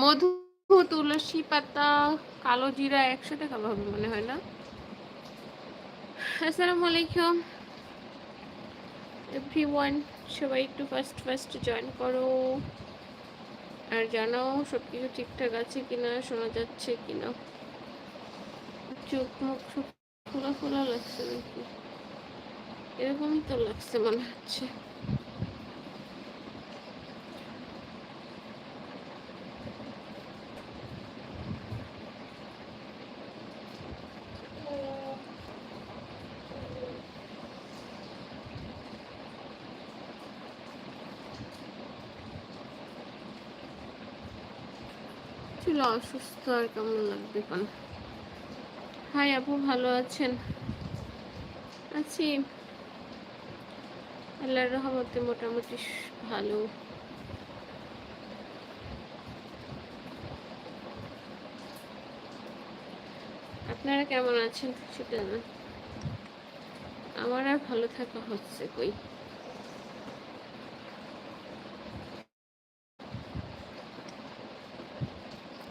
মধু, তুলসী পাতা, কালো জিরা একসাথে খাওয়া হবে মনে হয় না। আসসালামু আলাইকুম। এভরিওয়ান সবাই একটু ফার্স্ট ফার্স্ট জয়েন করো। আর জানাও সব কিছু ঠিকঠাক আছে কিনা, শোনা যাচ্ছে কিনা। চোখ মুখ সব ফোলা ফোলা লাগছে নাকি? এরকমই তো লাগছে মনে হচ্ছে। ছিল অসুস্থ আর কেমন লাগবে কোন হাই আপু, ভালো আছেন? আছি। আল্লাহর রহমতে মোটামুটি ভালো। আপনারা কেমন আছেন? সেটা না আমার আর ভালো থাকা হচ্ছে কই?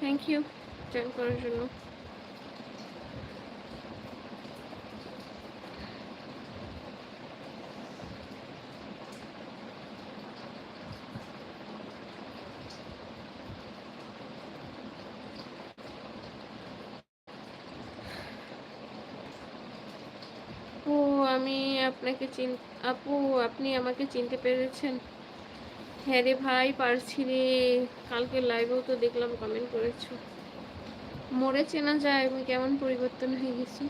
থ্যাংক ইউ জয়েন করার জন্য। ও আমি আপনাকে চিন আপু আপনি আমাকে চিনতে পেরেছেন। হ্যাঁ রে ভাই, পারছি রে। কালকে লাইভেও তো দেখলাম কমেন্ট করেছ। মরে চেনা যায় আমি কেমন পরিবর্তন হয়ে গেছি।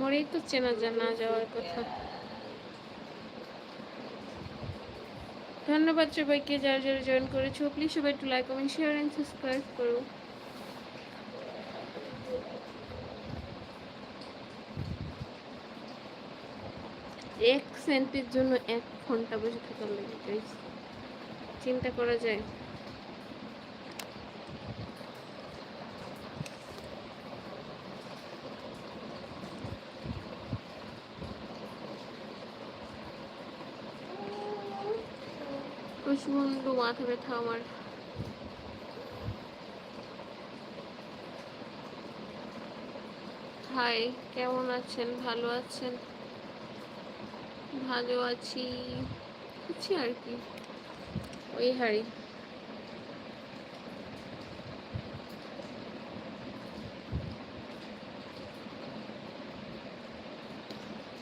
মরেই তো চেনা যায় না যাওয়ার কথা। ধন্যবাদ সবাইকে যারা যারা জয়েন করেছ। প্লিজ সবাই একটু like comment share and subscribe করো এক সেন্টের জন্য এক ঘণ্টা বসে থাকার লাগে চিন্তা করা যায়। প্রচণ্ড মাথা ব্যথা আমার। হাই কেমন আছেন? ভালো আছেন? ভালো আছি। আছি আর কি। ওই হাড়ি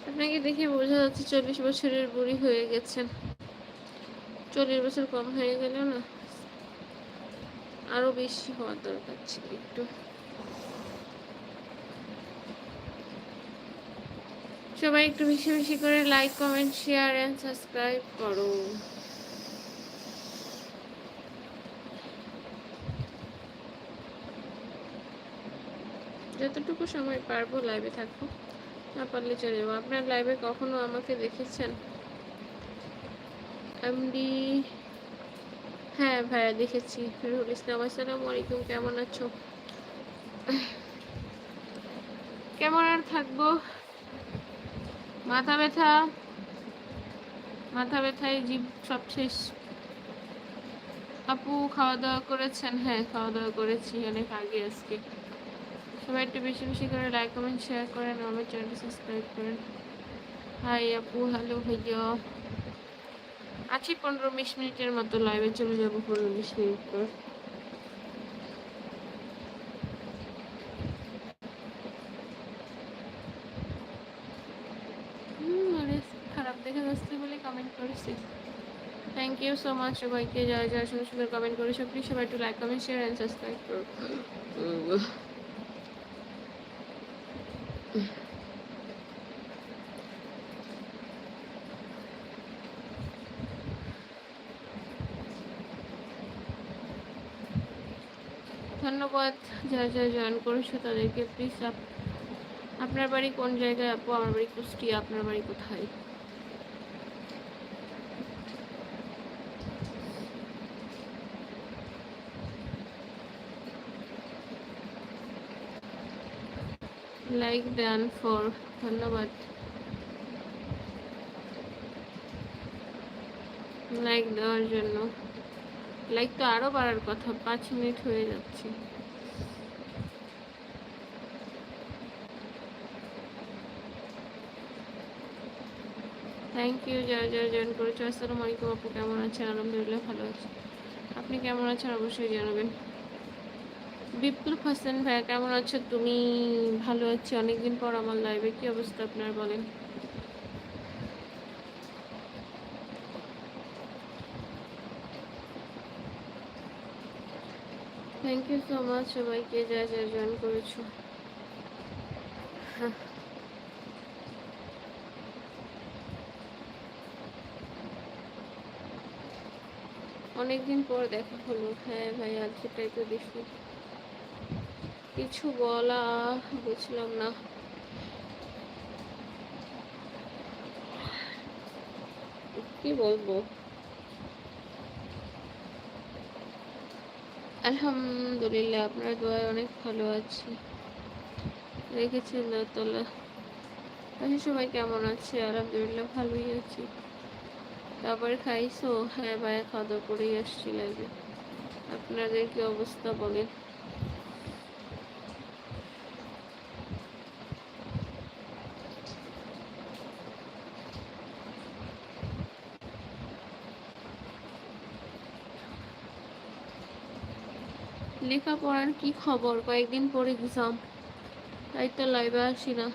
আপনাকে দেখে বোঝা যাচ্ছে চল্লিশ বছরের বুড়ি হয়ে গেছেন। চল্লিশ বছর কম হয়ে গেল না, আরও বেশি হওয়ার দরকার ছিল একটু। সবাই একটু বেশি বেশি করে like comment share and subscribe করো। যতটুকু সময় পারব লাইভে থাকব। না পারলে চলে যাব আপনার লাইভে কখনো আমাকে দেখেছেন? এমডি হ্যাঁ ভাইয়া দেখেছি। রুহুল ইসলাম, আসসালামু আলাইকুম, কেমন আছো? কেমন আর থাকব? মাথা ব্যথা। মাথা ব্যথায় জীব সব শেষ। আপু খাওয়া দাওয়া করেছেন? হ্যাঁ খাওয়া দাওয়া করেছি অনেক আগে আজকে। সবাই একটু বেশি বেশি করে লাইক কমেন্ট শেয়ার করেন, আমার চ্যানেলটি সাবস্ক্রাইব করেন। হাই আপু হ্যালো ভাইয়া। আছি পনেরো বিশ মিনিটের মতো লাইভে চলে যাব, পনেরো বিশ মিনিট পর খারাপ দেখে যাচ্ছে বলে কমেন্ট করেছি থ্যাংক ইউ সো মাচ সবাইকে। যারা যারা সুন্দর সুন্দর কমেন্ট করেছ প্লিজ সবাই একটু like comment share and subscribe করো। ধন্যবাদ। যারা যারা জয়েন করেছ, তাদেরকে প্লিজ আপনার বাড়ি কোন জায়গায়? আপু, আমার বাড়ি কুষ্টিয়া আপনার বাড়ি কোথায়? লাইক ডান ফর ধন্যবাদ। লাইক দেওয়ার জন্য। লাইক তো আরও বাড়ার কথা, পাঁচ মিনিট হয়ে যাচ্ছে। থ্যাংক ইউ যারা যারা জয়েন করেছ। আসসালামু আলাইকুম আপু, কেমন আছেন? আলহামদুলিল্লাহ ভালো আছি। আপনি কেমন আছেন? অবশ্যই জানাবেন। বিপ্লব হাসান ভাইয়া, কেমন আছো? তুমি ভালো আছি। অনেকদিন পর আমার লাইভে কি অবস্থা আপনার বলেন? থ্যাংক ইউ সো মাচ সবাইকে, যা যা জয়েন করেছ। হ্যাঁ। অনেকদিন পর দেখা হলো। হ্যাঁ ভাই আজ সেটাই তো দেখি। কিছু বলা বুঝলাম না। কি বলব? আলহামদুলিল্লাহ, আপনার দোয়ায় অনেক ভালো আছি। রেখেছি আল্লাহ তাল্লাহ আচ্ছা সবাই কেমন আছে? আলহামদুলিল্লাহ, ভালোই আছি। তারপরে খাইছো? হ্যাঁ ভাইয়া, খাওয়া দাওয়া করেই আসছি লাইভে আপনাদের কি অবস্থা বলেন? লেখাপড়ার কি খবর? কয়েকদিন পরে এক্সাম। তাই তো লাইভে আসি না।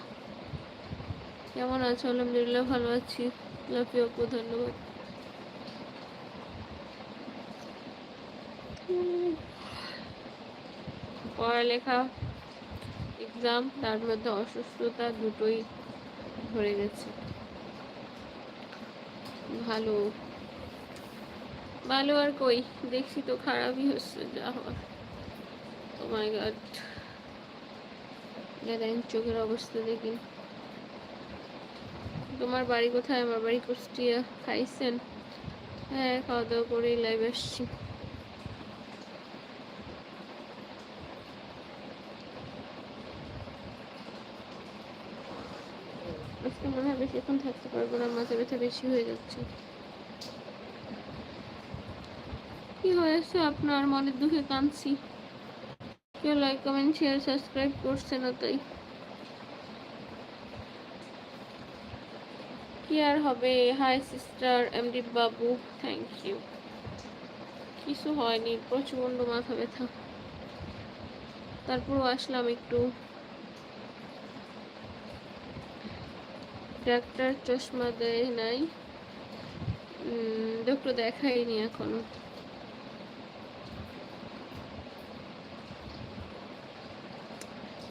কেমন আছো? আলহামদুলিল্লাহ ভালো আছি। ধন্যবাদ। পড়ালেখা, এক্সাম, তার মধ্যে অসুস্থতা দুটোই ধরে গেছে। ভালো। ভালো আর কই? দেখছি তো খারাপই হচ্ছে যা হওয়ার। ও মাই গড দেখেন চোখের অবস্থা দেখি। তোমার বাড়ি কোথায়? আমার বাড়ি কুষ্টিয়া। খাইছেন? হ্যাঁ খাওয়া দাওয়া করেই লাইভ আসছি। আজকে মনে হয় বেশিক্ষণ থাকতে পারব না, মাথা ব্যথা বেশি হয়ে যাচ্ছে। কি হয়েছে আপনার? মনের দুঃখে কাঁদছি। কেউ লাইক কমেন্ট শেয়ার সাবস্ক্রাইব করছে না তাই। কি আর হবে? Hi sister MD Babu thank you কিছু হয়নি প্রচণ্ড মাথা ব্যথা। তারপরও আসলাম একটু। ডাক্তার চশমা দেয় নাই। ডক্টর দেখাইনি এখনও।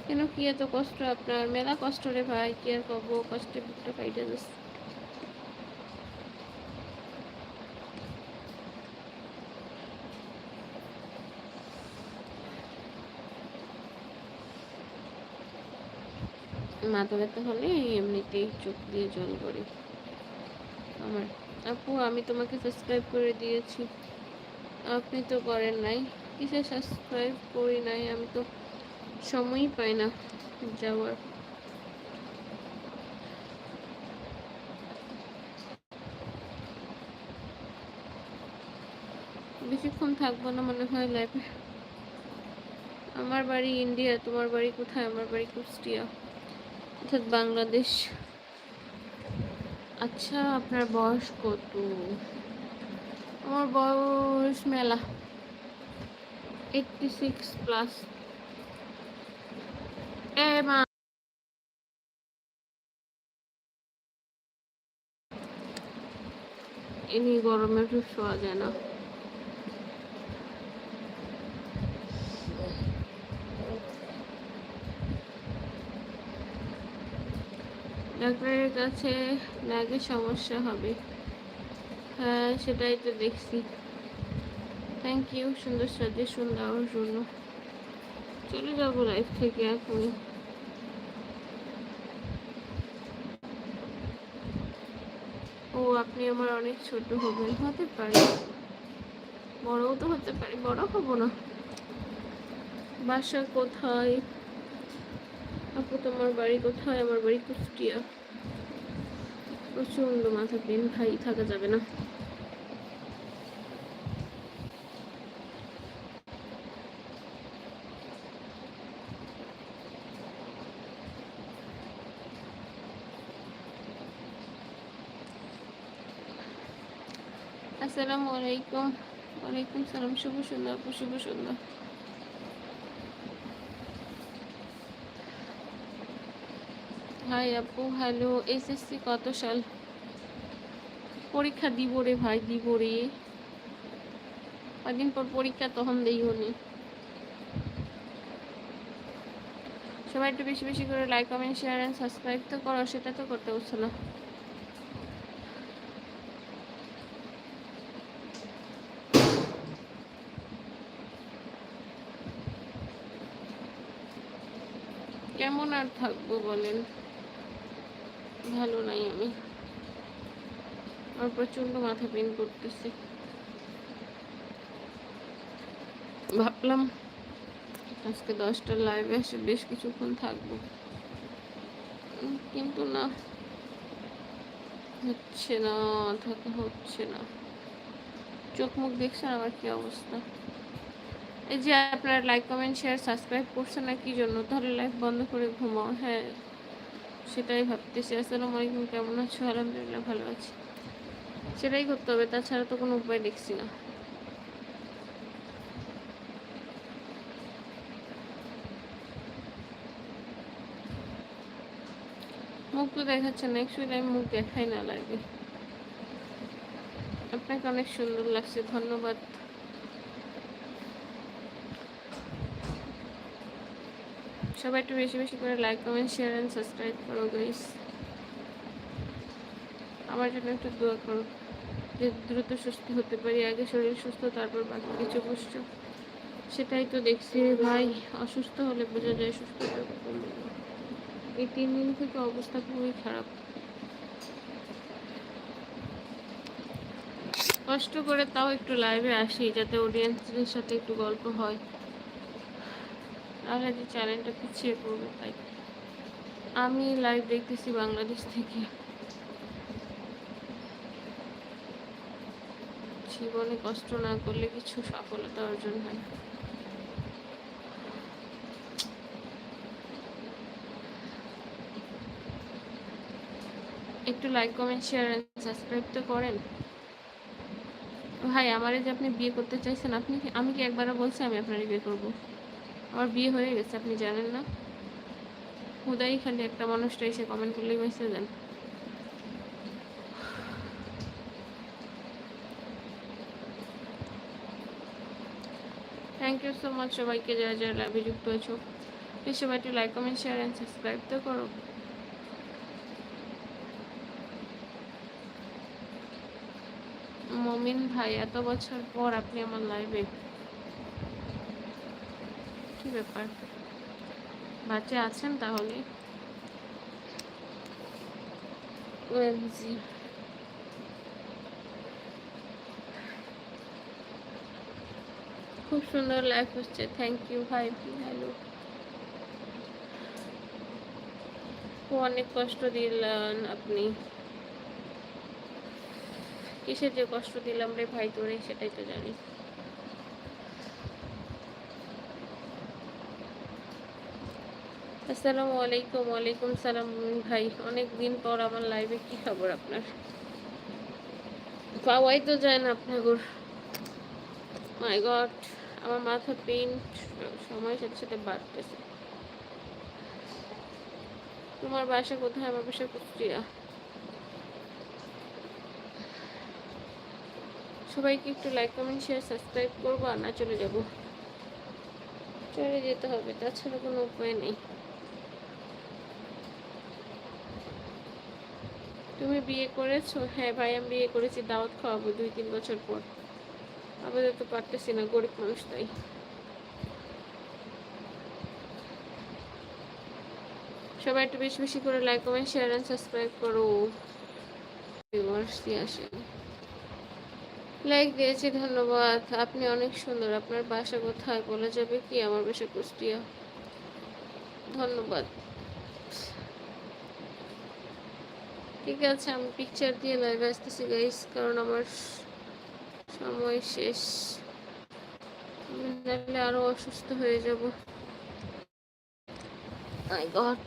কেন কি এত কষ্ট আপনার? মেলা কষ্ট রে ভাই, কি আর কব কষ্টে বুকটা ফাইটে যাচ্ছে। মাথা ব্যথা হলে এমনিতেই চোখ দিয়ে জল করে আমার আপু, আমি তোমাকে সাবস্ক্রাইব করে দিয়েছি। আপনি তো করেন নাই। কিসে সাবস্ক্রাইব করি নাই? আমি তো সময়ই পাই না যাওয়ার। বেশিক্ষণ থাকব না মনে হয় লাইফে আমার বাড়ি ইন্ডিয়া তোমার বাড়ি কোথায়? আমার বাড়ি কুষ্টিয়া। অর্থাৎ বাংলাদেশ। আচ্ছা আপনার বয়স কত? আমার বয়স মেলা। এইটটি সিক্স প্লাস মা এনি গরমে শোয়া যায় না। ডাক্তারের কাছে নাকি সমস্যা হবে। হ্যাঁ সেটাই তো দেখছি। থ্যাংক ইউ সুন্দর সাজেশন দেওয়ার জন্য। চলে যাব লাইফ থেকে এখন ও আপনি আমার অনেক ছোট হবেন। হতে পারে। বড়ও তো হতে পারে। বড় হব না। বাসা কোথায়? আপু, তোমার বাড়ি কোথায়? আমার বাড়ি কুষ্টিয়া। প্রচণ্ড মাথা পেন ভাই থাকা যাবে না। আলাইকুম। ওয়ালাইকুম সালাম, শুভ সন্ধ্যা আপু, শুভ সন্ধ্যা। হাই আপু, হ্যালো, এসএসসি কত সাল? পরীক্ষা দিব রে ভাই, দিব রে। কদিন পর পরীক্ষা তখন দেই হনি সবাই একটু বেশি বেশি করে like comment share and subscribe তো করো, সেটা তো করতে হচ্ছে না কেমন আর থাকব বলেন। ভালো নাই আমি। আমার প্রচণ্ড মাথা পেন করতেছে। ভাবলাম আজকে দশটার লাইভে এসে বেশ কিছুক্ষণ থাকব। কিন্তু না, হচ্ছে না, থাকা হচ্ছে না। চোখ মুখ দেখছেন আমার কি অবস্থা? এই যে আপনারা লাইক কমেন্ট শেয়ার সাবস্ক্রাইব করছেন না, কি জন্য? তাহলে লাইভ বন্ধ করে ঘুমাও। হ্যাঁ সেটাই ভাবতেছি। আসসালামু আলাইকুম, কেমন আছো? আলহামদুলিল্লাহ ভালো আছি। সেটাই করতে হবে, তাছাড়া তো কোনো উপায় দেখছি না। মুখ তো দেখাচ্ছে না অ্যাকচুয়ালি আমি মুখ দেখাই না লাগে। আপনাকে অনেক সুন্দর লাগছে, ধন্যবাদ। সবাই একটু বেশি বেশি করে like comment share and subscribe guys guys আমার জন্য একটু দোয়া করো যে দ্রুত সুস্থ হতে পারি, আগে শরীর সুস্থ, তারপর বাকি কিছু কষ্ট। সেটাই তো দেখছি। ভাই, অসুস্থ হলে বোঝা যায় সুস্থ এই তিন দিন থেকে অবস্থা খুবই খারাপ। কষ্ট করে তাও একটু লাইভে আসি, যাতে অডিয়েন্সদের সাথে একটু গল্প হয়। তাহলে যে চ্যানেলটা পিছিয়ে পড়বে, তাই। আমি লাইভ দেখতেছি বাংলাদেশ থেকে। জীবনে কষ্ট না করলে কিছু সফলতা অর্জন হয়। একটু লাইক কমেন্ট শেয়ার সাবস্ক্রাইব তো করেন। ভাই, আমারে যে আপনি বিয়ে করতে চাইছেন, আপনি আমি কি একবারও বলছি আমি আপনার বিয়ে করব? আমার বিয়ে হয়ে গেছে, আপনি জানেন না। হুদাই খালি একটা মানুষটা এসে কমেন্ট করলেই মেসেজ দেন। থ্যাংক ইউ সো মাচ সবাইকে যারা যারা লাইভে যুক্ত আছো। প্লিজ সবাই একটু like comment share and subscribe তো করো। মমিন ভাই, এত বছর পর আপনি আমার লাইভে ব্যাপার। বাচ্চা আছেন তাহলে? খুব সুন্দর লাইফ হচ্ছে থ্যাংক ইউ ভাই হ্যালো অনেক কষ্ট দিলেন আপনি। কিসের যে কষ্ট দিলাম রে ভাই তোরে, সেটাই তো জানি। আসসালামু আলাইকুম, ওয়ালাইকুম সালাম ভাই। অনেক দিন পর আমার লাইভে কি খবর আপনার? পাওয়াই তো যায় না আপনার মাই গড আমার মাথা পেন সময়ের সাথে সাথে বাড়তেছে। তোমার বাসা কোথায়? আমার বাসা কুষ্টিয়া। সবাইকে একটু লাইক কমেন্ট শেয়ার সাবস্ক্রাইব করব আর না চলে যাব। চলে যেতে হবে, তাছাড়া কোনো উপায় নেই। তুমি বিয়ে করেছ? হ্যাঁ ভাই, আমি বিয়ে করেছি দাওয়াত খাওয়াবো দুই তিন বছর পর। আপাতত পারতেছি না, গরিব মানুষ তাই। সবাই একটু বেশি বেশি করে like comment share and subscribe করো। লাইক দিয়েছি, ধন্যবাদ। আপনি অনেক সুন্দর। আপনার বাসা কোথায়? বলা যাবে কি? আমার বাসা কুষ্টিয়া। ধন্যবাদ। ঠিক আছে, আমি পিকচার দিয়ে লাইভ আসতেছি গাইস কারণ আমার সময় শেষ। নাহলে আরও অসুস্থ হয়ে যাব। আই গড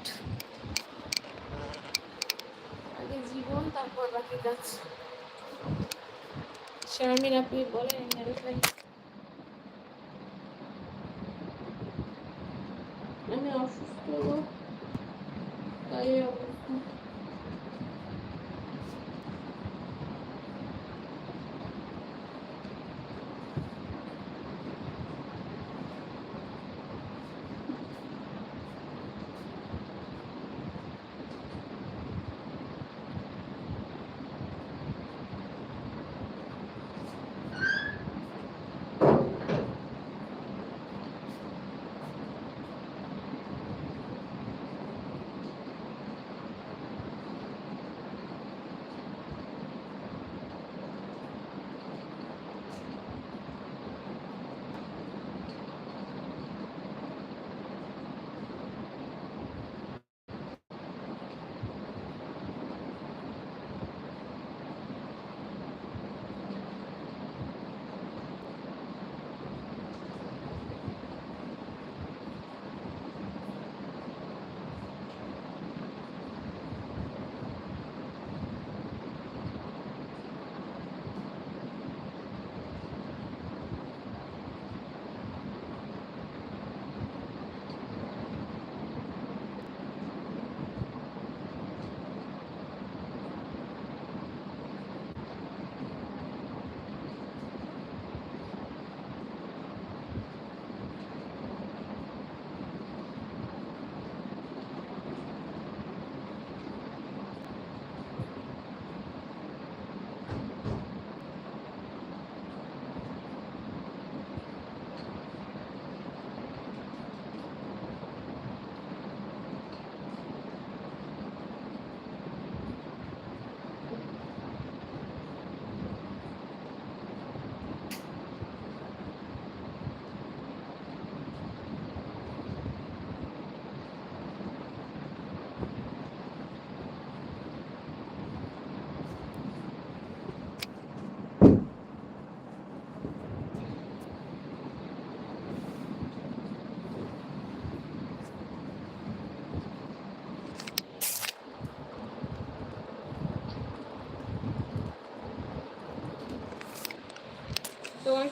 আগে জীবন, তারপর বাকি কাজ। শারমিন, আপনি বলেন আমি অসুস্থ।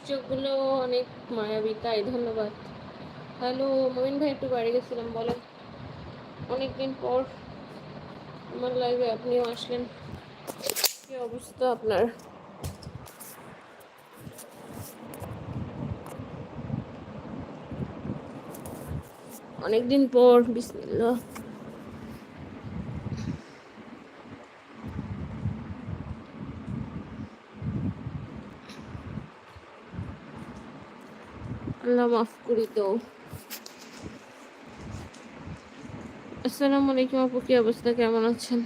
চোখগুলো অনেক মায়াবী তাই ধন্যবাদ। হ্যালো, মমিন ভাই, একটু বাড়ি গেছিলাম, বলেন। অনেকদিন পর আমার লাইভে আপনিও আসলেন। কি অবস্থা আপনার? অনেকদিন পর, বিসমিল্লাহ। আল্লাহ মাফ করি তো আসসালামু আলাইকুম আপু, কি অবস্থা? কেমন আছেন?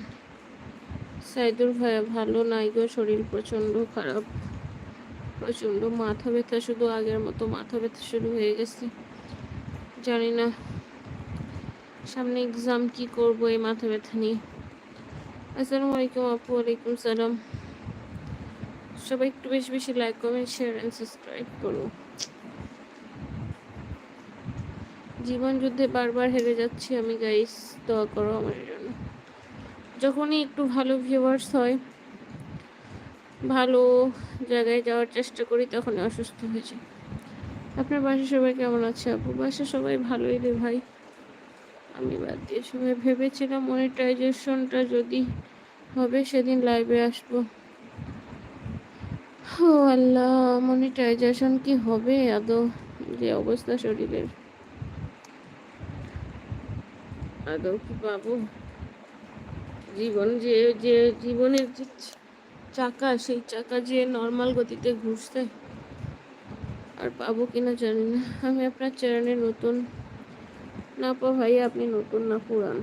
সাইদুর ভাইয়া, ভালো নাই গো, শরীর প্রচণ্ড খারাপ। প্রচণ্ড মাথা ব্যথা, শুধু আগের মতো মাথা ব্যথা শুরু হয়ে গেছে। জানি না, সামনে এক্সাম কি করব এই মাথা ব্যথা নিয়ে। আসসালামু আলাইকুম আপু, ওয়ালাইকুম সালাম। সবাই একটু বেশি বেশি like comment share and subscribe করো। জীবন যুদ্ধে বারবার হেরে যাচ্ছি আমি গাইস দোয়া করো আমার জন্য। যখনই একটু ভালো ভিউয়ার্স হয়, ভালো জায়গায় যাওয়ার চেষ্টা করি, তখনই অসুস্থ হয়ে যাই। আপনার বাসায় সবাই কেমন আছে আপু? বাসায় সবাই ভালোই রে ভাই। আমি বাদ দিয়ে সবাই ভেবেছিলাম মনিটাইজেশনটা যদি হবে, সেদিন লাইভে আসব। ও আল্লাহ মনিটাইজেশন কি হবে? আদৌ যে অবস্থা শরীরের। আদৌ কি পাবো? জীবন যে যে জীবনের যে চাকা, সেই চাকা যে নর্মাল গতিতে ঘুরছে, আর পাবো কিনা জানি না। আমি আপনার চ্যানেলে নতুন না পা ভাই আপনি নতুন না পুরান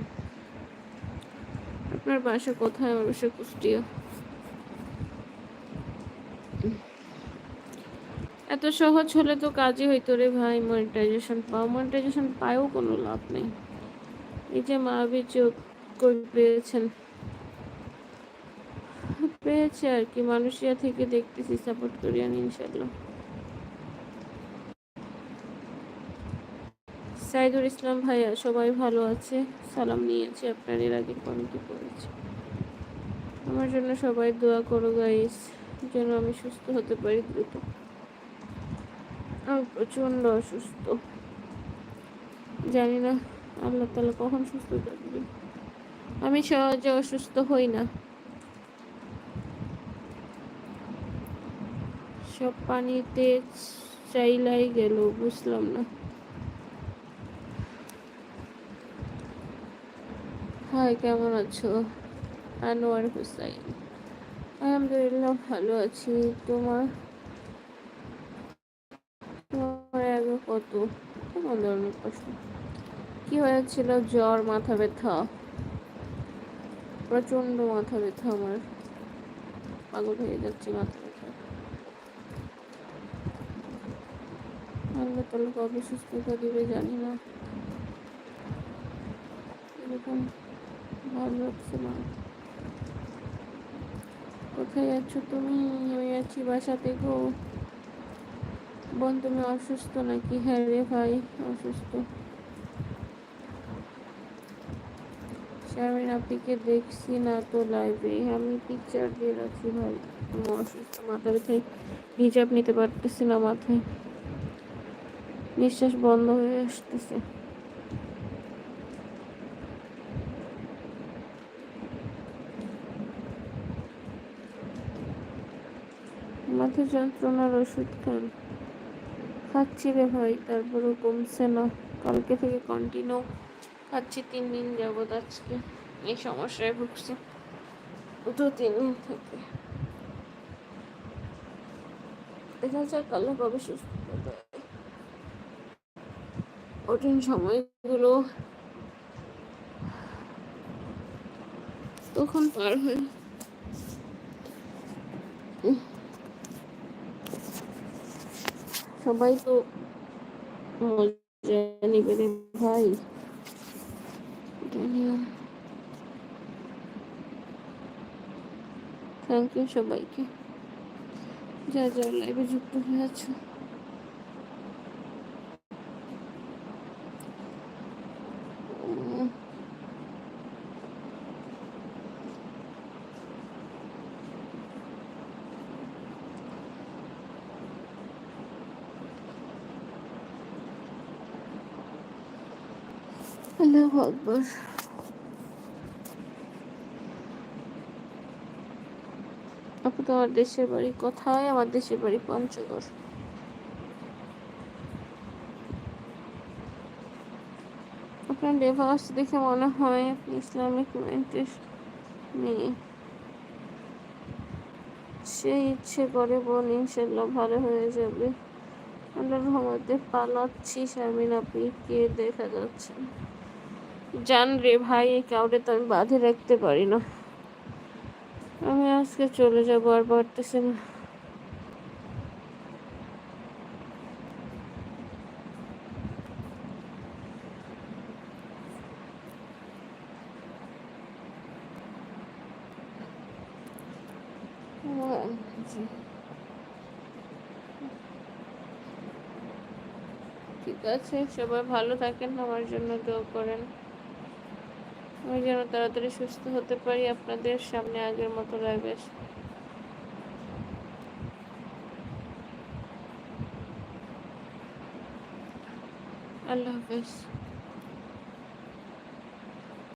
আপনার বাসা কোথায়? আমার বাসা কুষ্টিয়া। এত সহজ হলে তো কাজই হইতো রে ভাই মনিটাইজেশন পাও। মনিটাইজেশন পায়ও কোনো লাভ নেই। এই যে মায়াবী চোখ পেয়েছেন? পেয়েছে আর কি মানুষিয়া থেকে দেখতেছি সাপোর্ট করিয়ান ইনশাল্লাহ সাইদুল ইসলাম ভাইয়া, সবাই ভালো আছে? সালাম নিয়েছি আপনার, এর আগে কমেন্টে করেছি। আমার জন্য সবাই দোয়া করো গাইস যেন আমি সুস্থ হতে পারি দ্রুত। আমি প্রচণ্ড অসুস্থ। জানি না আল্লাহ তালা কখন সুস্থ থাকবে? আমি সহজে অসুস্থ হই না। সব পানিতে চাইলাই গেল, বুঝলাম না। হাই, কেমন আছো? আনোয়ার হুসাইন। আলহামদুলিল্লাহ, ভালো আছি। তোমার? তোমার আগে কত? কেমন ধরনের প্রশ্ন। কি হয়েছিল? জ্বর, মাথা ব্যথা। প্রচণ্ড মাথা ব্যথা আমার। পাগল হয়ে যাচ্ছে মাথা ব্যথা। আল্লাহ তালা কবে সুস্থতা দিবে জানি না। এরকম ভালো লাগছে না। কোথায় আছো তুমি? আমি আছি বাসাতে গো। বোন, তুমি অসুস্থ নাকি? হ্যাঁ রে ভাই, অসুস্থ। শারমিন আপিকে দেখছি না তো লাইভে আমি পিকচার দিয়ে রাখছি ভাই। অসুস্থ, মাথা ব্যথা হিজাব নিতে পারতেছি না মাথায়। নিঃশ্বাস বন্ধ হয়ে আসতেছে। মাথা যন্ত্রণার ওষুধ খান। খাচ্ছি রে ভাই, তারপরেও কমছে না। কালকে থেকে কন্টিনিউ খাচ্ছি তিন দিন যাবৎ আজকে। এই সমস্যায় ভুগছি। দু তিন দিন থেকে। দেখা যাক কালো কবে সুস্থ কঠিন সময়গুলো তখন পার হয়। সবাই তো মজা নিবে রে ভাই থ্যাংক ইউ সবাইকে। যা যা লাইভে যুক্ত হয়ে আছো। আল্লাহু আকবার। আপু তো আমার দেশের বাড়ি কোথায়? আমার দেশের বাড়ি পঞ্চগড়। আপনার ডিভোর্স দেখে মনে হয় আপনি ইসলামিক মেন্টের মেয়ে সে ইচ্ছে করে বোন ইনশাল্লাহ ভালো হয়ে যাবে। আল্লাহর রহমতে পালাচ্ছি শারমিন আপিকে দেখা যাচ্ছে। জান রে ভাই, এই কাউরে তো আমি বাঁধে রাখতে পারি না। আমি আজকে চলে যাব আর পারতেছি না। ঠিক আছে, সবাই ভালো থাকেন, আমার জন্য দোয়া করেন। আমি যেন তাড়াতাড়ি সুস্থ হতে পারি আপনাদের সামনে আগের মতো লাগবে আল্লাহ হাফেজ।